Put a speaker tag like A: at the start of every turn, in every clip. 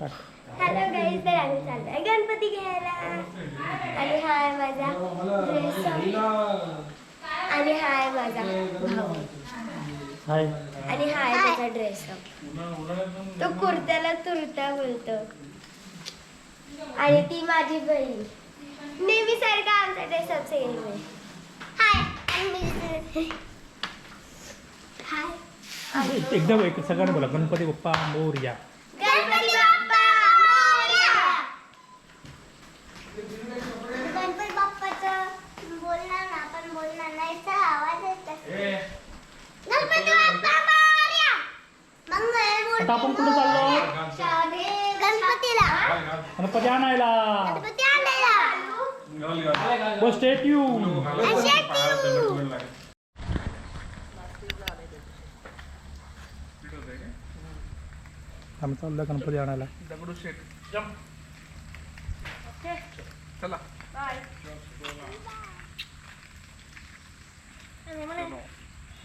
A: Hello guys तर आम्ही चाललोय गणपती घ्यायला. आणि हा आहे माझा ड्रेस आणि हा आहे माझा भाऊ.
B: हाय.
A: आणि हा आहे त्याचा ड्रेस तो कुर्त्याला तुरता बोलतो. आणि ती माझी बहीण. नेहमी सारखा आमचा ड्रेस अप सेम आहे हाय हाय.
B: एकदम एक सगळ्यांनी बोला गणपती बाप्पा मोरया
A: गणपती बाप्पा मोरया गणपती बाप्पाचं बोलणार ना आपण बोलणार नाही तर आवाज येत गणपती बाप्पा मोरया मंगळ
B: आता आपण कुठे चाललो
A: गणपतीला.
B: गणपती आणायला.
A: गणपती आणायला.
B: बस स्टेट यू आम्ही चाललो गणपती आणायला.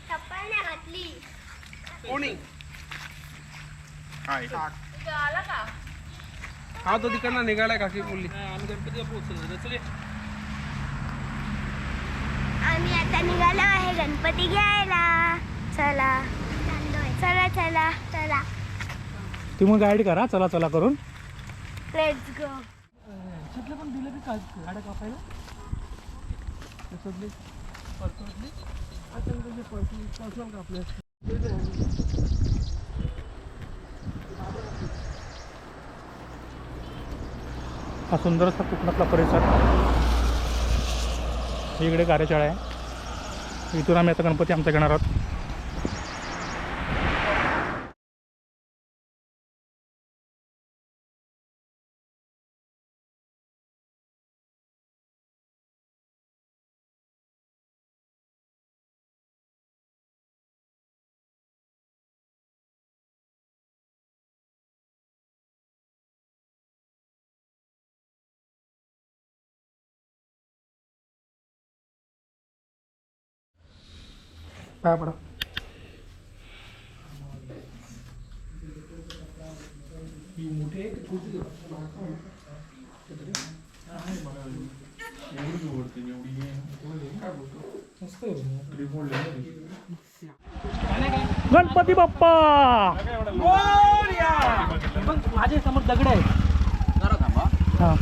A: चप्पल नाही घातली.
C: कोणी? हा तो तिकडनं निघालाय काकी बोलली
A: आम्ही आता निघालो आहे गणपती घ्यायला. चला. चला चला चला.
B: तुम्ही गाईड करा चला चला करून.
A: लेट्स गो
B: पण दिलं की काय गाड्या कापायला हा सुंदर असा कोकणातला परिसर. इकडे कार्यशाळा आहे. इथून आम्ही आता गणपती आमचा घेणार आहोत. काय पडा गणपती बाप्पा। माझे समोर दगड आहे हा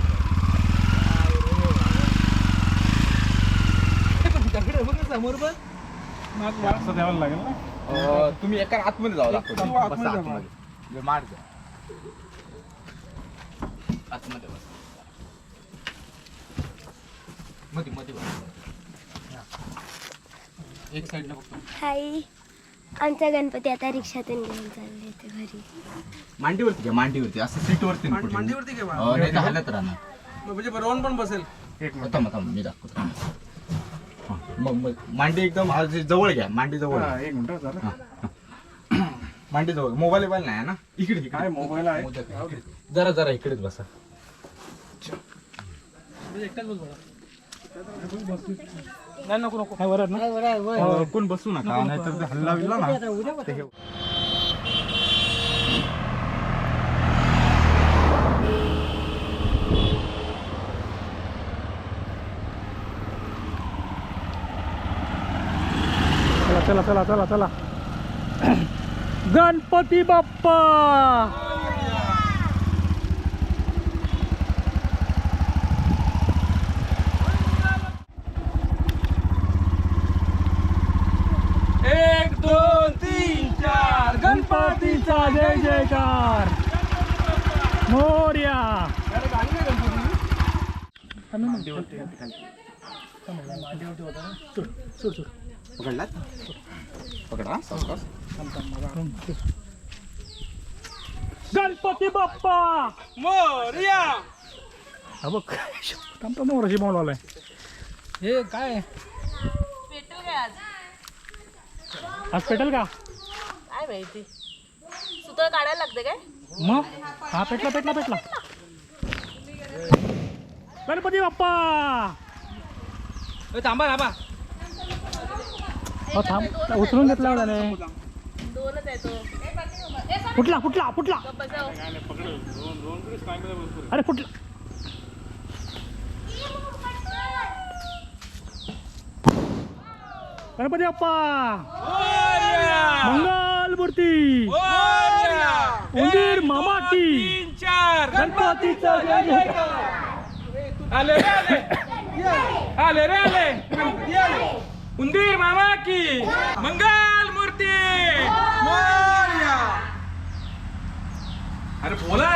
C: समोर पण
B: द्यावं लागेल ना?
D: तुम्ही एका आतमध्ये जाऊ दाखवतो
C: तू आतमध्ये
D: बसा
C: जा
D: आतमध्ये. म्हणजे मार जा. आतमध्ये बस. मध्ये मध्ये बस. एक साईडला बघतो.
A: हाय. आमचा गणपती आता रिक्षातून घेऊन चालले ते घरी.
D: मांडीवरती घ्या मांडीवरती. असं सीटवरती नको ठेवू.
C: मांडीवरती घे बा.
D: अं, नाही तर हालत राहणार.
C: म्हणजे राऊंड पण बसेल.
D: थांबा थांबा मी दाखवतो. मग मग मांडी एकदम जवळ घ्या मांडी जवळ घ्या.
C: एक मिनिट.
D: मांडी जवळ मोबाईल नाही आहे ना? इकडे इकडे.
C: काय मोबाईल आहे.
D: जरा जरा इकडेच बसा.
B: नाही नको नको. काय वरत ना?
D: कोण बसू नका नाहीतर ते हल्ला बिल्ला ना. ते हे-
B: चला चला चला चला. गणपती बाप्पा!
C: एक दोन तीन चार.
B: गणपतीचा जय जयकार मोर्या. सोड सोड.
D: पकडलात? पकडा
B: गणपती बाप्पा!
C: मोरया!
B: हा बघ थांब थांब मोराशी बॉल आलाय
C: हे काय?
B: आज? पेटेल का?
E: काय माहिती? सुतळ काढायला लागते काय?
B: मग? हा पेटला पेटला पेटला. गणपती बाप्पा!
C: थांबा थांबा.
B: हो थांब. उचलून घेतला एवढ्याने
E: दोनच आहे तो.
B: फुटला फुटला फुटला. अरे फुटला. गणपती बाप्पा. मंगल मूर्ती उंदीर मामा की
C: तीन चार
B: गणपतीचा जय जयकार.
C: आले रे आले. आले रे आले. उंदीर मामा की। मंगल मूर्ती। मोरया. अरे बोला।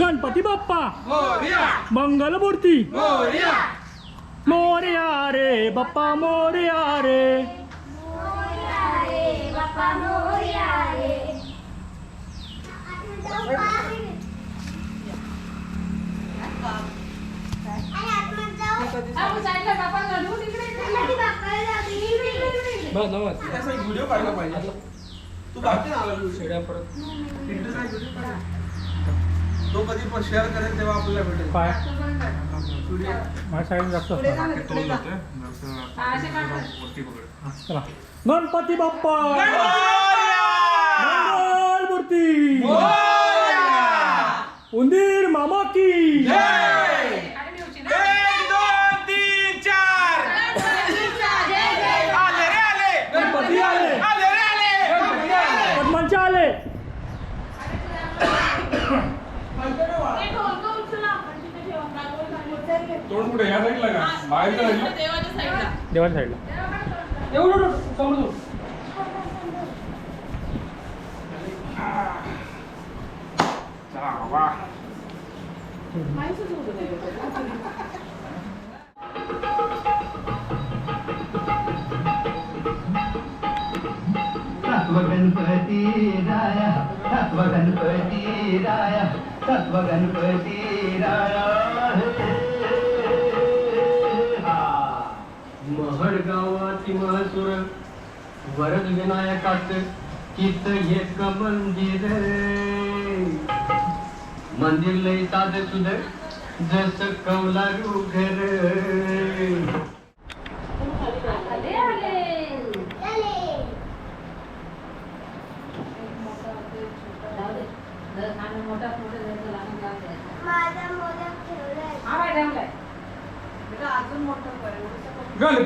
B: गणपती बाप्पा। मंगल मूर्ती।
C: मोरया
B: रे बाप्पा मोरया रे
A: बाप्पा मोरया रे
C: असा एक व्हिडिओ काढला पाहिजे तू काढते ना आला शेड्या परत तो कधी पण शेअर करेल तेव्हा आपल्याला भेटेल
B: काय
C: व्हिडिओ
B: माझ्या साईड जास्त. चला गणपती बाप्पा! मंगल मूर्ती! उंदीर मामा की
C: एक दोन तीन चार आले रे आले
B: गणपती आले
C: आले रे आले
B: पद्मांचे आले
C: तोंड कुठे? या साईडला का? बाहेरच्या साईडला
E: देवाच्या साईडला
B: देवाच्या साईडला
C: एवढं समोर
F: तत्व गणपती राया तत्व गणपती राया तत्व गणपती राया. गावाची वरद विनायकात चित एक मंदिर मंदिर लय साध सुध जस कौलारू घर.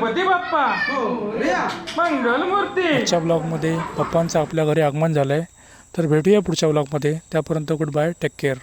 C: गणपती बाप्पा. मंगल मूर्ती
B: आजच्या ब्लॉगमध्ये पप्पांचं आपल्या घरी आगमन झालं आहे तर भेटूया पुढच्या ब्लॉगमध्ये. त्यापर्यंत गुड बाय टेक केअर